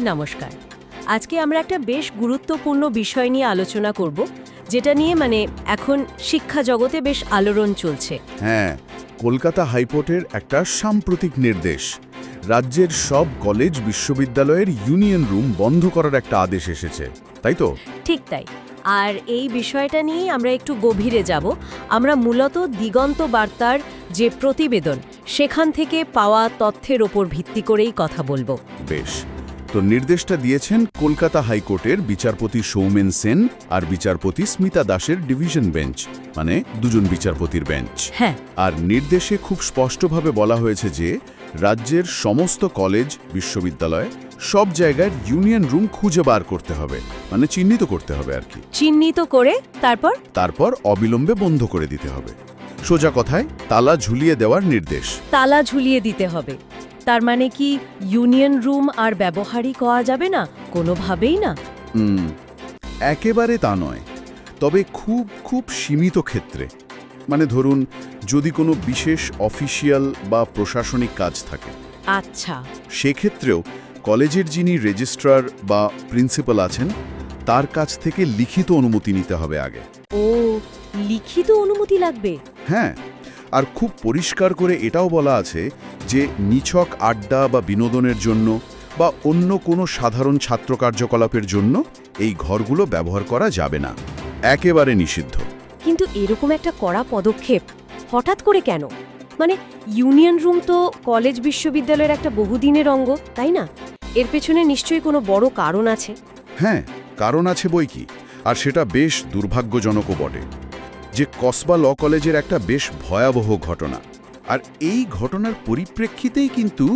নমস্কার। আজকে আমরা একটা বেশ গুরুত্বপূর্ণ বিষয় নিয়ে আলোচনা করব যেটা নিয়ে মানে এখন শিক্ষা জগতে বেশ আলোড়ন চলছে। হ্যাঁ কলকাতা হাইকোর্টের একটা সাম্প্রতিক নির্দেশ। রাজ্যের সব কলেজ বিশ্ববিদ্যালয়ের ইউনিয়ন রুম বন্ধ করার একটা আদেশ এসেছে তাই তো? ঠিক তাই। আর এই বিষয়টা নিয়ে আমরা একটু গভীরে যাব। আমরা মূলত দিগন্ত বার্তার যে প্রতিবেদন সেখান থেকে পাওয়া তথ্যের ওপর ভিত্তি করেই কথা বলব। বেশ। তো নির্দেশটা দিয়েছেন কলকাতা হাইকোর্টের বিচারপতি সৌমেন সেন আর বিচারপতি স্মিতা দাসের ডিভিশন বেঞ্চ মানে দুজন বিচারপতির বেঞ্চ। হ্যাঁ। আর নির্দেশে খুব স্পষ্টভাবে বলা হয়েছে যে রাজ্যের সমস্ত কলেজ বিশ্ববিদ্যালয় সব জায়গায় ইউনিয়ন রুম খুঁজে বার করতে হবে মানে চিহ্নিত করতে হবে আর কি। চিহ্নিত করে তারপর? তারপর অবিলম্বে বন্ধ করে দিতে হবে। সোজা কথায় তালা ঝুলিয়ে দেওয়ার নির্দেশ। তালা ঝুলিয়ে দিতে হবে। তার মানে কি ইউনিয়ন রুম আর ব্যবহারই করা যাবে না? কোনোভাবেই না। হুম একেবারে তা নয়। তবে খুব খুব সীমিত ক্ষেত্রে। মানে ধরুন যদি কোনো বিশেষ অফিসিয়াল বা প্রশাসনিক কাজ থাকে। আচ্ছা। সেক্ষেত্রেও কলেজের যিনি রেজিস্ট্রার বা প্রিন্সিপাল আছেন তার কাছ থেকে লিখিত অনুমতি নিতে হবে আগে। ও লিখিত অনুমতি লাগবে? হ্যাঁ আর খুব পরিষ্কার করে এটাও বলা আছে যে নিছক আড্ডা বা বিনোদনের জন্য বা অন্য কোনো সাধারণ ছাত্র কার্যকলাপের জন্য এই ঘরগুলো ব্যবহার করা যাবে না। একেবারে নিষিদ্ধ। কিন্তু এরকম একটা কড়া পদক্ষেপ হঠাৎ করে কেন? মানে ইউনিয়ন রুম তো কলেজ বিশ্ববিদ্যালয়ের একটা বহুদিনের অঙ্গ তাই না? এর পেছনে নিশ্চয়ই কোনো বড় কারণ আছে। হ্যাঁ কারণ আছে বই কি? আর সেটা বেশ দুর্ভাগ্যজনকও বটে। যে কসবা ল কলেজের একটা বেশ ভয়াবহ ঘটনা। আর এই ঘটনার পরিপ্রেক্ষিতেই কিন্তু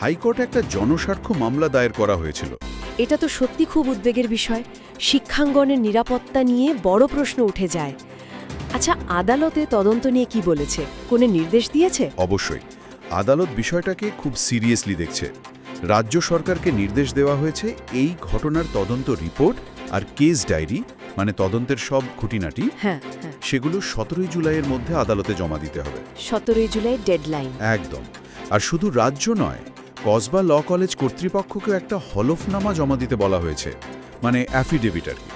হাইকোর্টে একটা জনস্বার্থ মামলা দায়ের করা হয়েছিল। এটা তো সত্যি খুব উদ্বেগের বিষয়। শিক্ষাঙ্গনের নিরাপত্তা নিয়ে বড় প্রশ্ন উঠে যায়। আচ্ছা আদালতে তদন্ত নিয়ে কি বলেছে? কোনো নির্দেশ দিয়েছে? অবশ্যই। আদালত বিষয়টাকে খুব সিরিয়াসলি দেখছে। রাজ্য সরকারকে নির্দেশ দেওয়া হয়েছে এই ঘটনার তদন্ত রিপোর্ট আর কেস ডায়েরি মানে তদন্তের সব খুঁটিনাটি হ্যাঁ হ্যাঁ। সেগুলো সতেরোই জুলাইয়ের মধ্যে আদালতে জমা দিতে হবে। সতেরোই জুলাই ডেডলাইন। একদম। আর শুধু রাজ্য নয় কসবা ল কলেজ কর্তৃপক্ষকেও একটা হলফনামা জমা দিতে বলা হয়েছে মানে অ্যাফিডেভিট আর কি।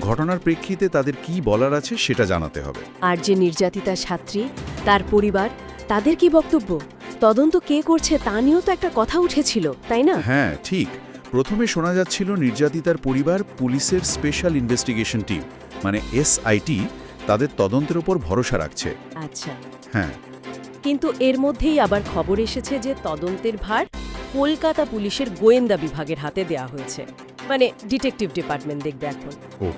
ঘটনার প্রেক্ষিতে তাদের কি বলার আছে সেটা জানাতে হবে। আর যে নির্যাতিতা ছাত্রী তার পরিবার তাদের কি বক্তব্য? তদন্ত কে করছে তা নিয়েও তো একটা কথা উঠেছিল তাই না? হ্যাঁ ঠিক। প্রথমে শোনা যাচ্ছিল নির্যাতিতার পরিবার পুলিশের স্পেশাল ইনভেস্টিগেশন টিম মানে এসআইটি তাদের তদন্তের উপর ভরসা রাখছে। আচ্ছা। হ্যাঁ। কিন্তু এর মধ্যেই আবার খবর এসেছে যে তদন্তের ভার কলকাতা পুলিশের গোয়েন্দা বিভাগের হাতে দেয়া হয়েছে। মানে ডিটেকটিভ ডিপার্টমেন্ট দেখবে এখন। ও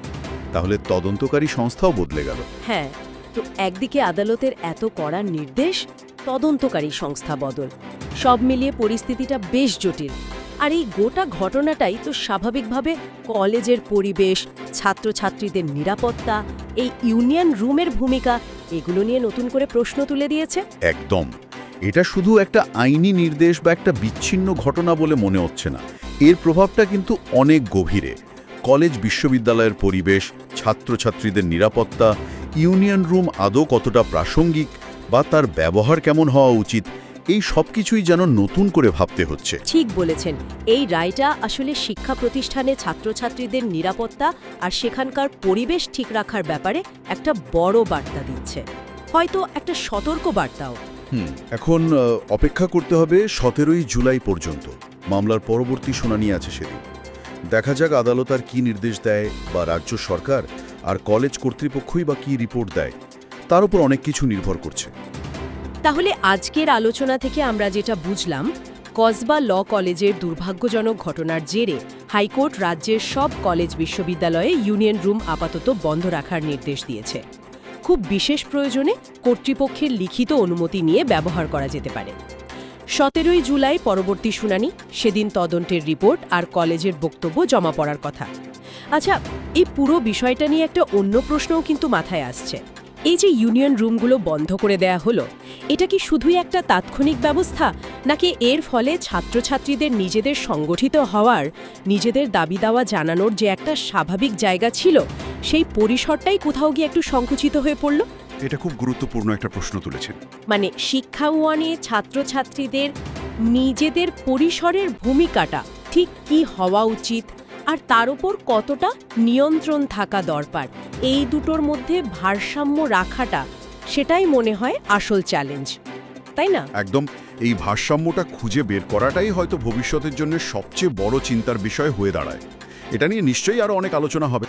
তাহলে তদন্তকারী সংস্থাও বদলে গেল। হ্যাঁ তো একদিকে আদালতের এত কড়া নির্দেশ তদন্তকারী সংস্থা বদল। সব মিলিয়ে পরিস্থিতিটা বেশ জটিল। আর এই গোটা ঘটনাটাই তো স্বাভাবিকভাবে কলেজের পরিবেশ, ছাত্রছাত্রীদের নিরাপত্তা, এই ইউনিয়ন রুমের ভূমিকা, এগুলো নিয়ে নতুন করে প্রশ্ন তুলে দিয়েছে। একদম। এটা শুধু একটা আইনি নির্দেশ বা একটা বিচ্ছিন্ন ঘটনা বলে মনে হচ্ছে না। এর প্রভাবটা কিন্তু অনেক গভীরে। কলেজ বিশ্ববিদ্যালয়ের পরিবেশ, ছাত্রছাত্রীদের নিরাপত্তা, ইউনিয়ন রুম আদৌ কতটা প্রাসঙ্গিক বা তার ব্যবহার কেমন হওয়া উচিত এই সব কিছুই যেন নতুন করে ভাবতে হচ্ছে। ঠিক বলেছেন। এই রায়টা আসলে শিক্ষা প্রতিষ্ঠানে ছাত্রছাত্রীদের নিরাপত্তা আর সেখানকার পরিবেশ ঠিক রাখার ব্যাপারে একটা বড় বার্তা দিচ্ছে। হয়তো একটা সতর্ক বার্তাও। হুম এখন অপেক্ষা করতে হবে সতেরোই জুলাই পর্যন্ত। মামলার পরবর্তী শুনানি আছে সেদিন। দেখা যাক আদালত আর কী নির্দেশ দেয় বা রাজ্য সরকার আর কলেজ কর্তৃপক্ষই বা কী রিপোর্ট দেয়। তার উপর অনেক কিছু নির্ভর করছে। তাহলে আজকের আলোচনা থেকে আমরা যেটা বুঝলাম, কসবা ল কলেজের দুর্ভাগ্যজনক ঘটনার জেরে হাইকোর্ট রাজ্যের সব কলেজ বিশ্ববিদ্যালয়ে ইউনিয়ন রুম আপাতত বন্ধ রাখার নির্দেশ দিয়েছে। খুব বিশেষ প্রয়োজনে কর্তৃপক্ষের লিখিত অনুমতি নিয়ে ব্যবহার করা যেতে পারে। সতেরোই জুলাই পরবর্তী শুনানি, সেদিন তদন্তের রিপোর্ট আর কলেজের বক্তব্য জমা পড়ার কথা। আচ্ছা এই পুরো বিষয়টা নিয়ে একটা অন্য প্রশ্নও কিন্তু মাথায় আসছে। এই যে ইউনিয়ন রুমগুলো বন্ধ করে দেয়া হলো এটা কি শুধুই একটা তাৎক্ষণিক ব্যবস্থা নাকি এর ফলে ছাত্রছাত্রীদের নিজেদের সংগঠিত হওয়ার নিজেদের দাবি দাওয়া জানানোর যে একটা স্বাভাবিক জায়গা ছিল সেই পরিসরটাই কোথাও গিয়ে একটু সংকুচিত হয়ে পড়ল? এটা খুব গুরুত্বপূর্ণ একটা প্রশ্ন তুলেছেন। মানে শিক্ষা ওয়ানে ছাত্রছাত্রীদের নিজেদের পরিসরের ভূমিকাটা ঠিক কি হওয়া উচিত আর তার উপর কতটা নিয়ন্ত্রণ থাকা দরকার, এই দুটোর মধ্যে ভারসাম্য রাখাটা সেটাই মনে হয় আসল চ্যালেঞ্জ তাই না? একদম, এই ভারসাম্যটা খুঁজে বের করাটাই হয়তো ভবিষ্যতের জন্য সবচেয়ে বড় চিন্তার বিষয় হয়ে দাঁড়ায়। এটা নিয়ে নিশ্চয়ই আরও অনেক আলোচনা হবে।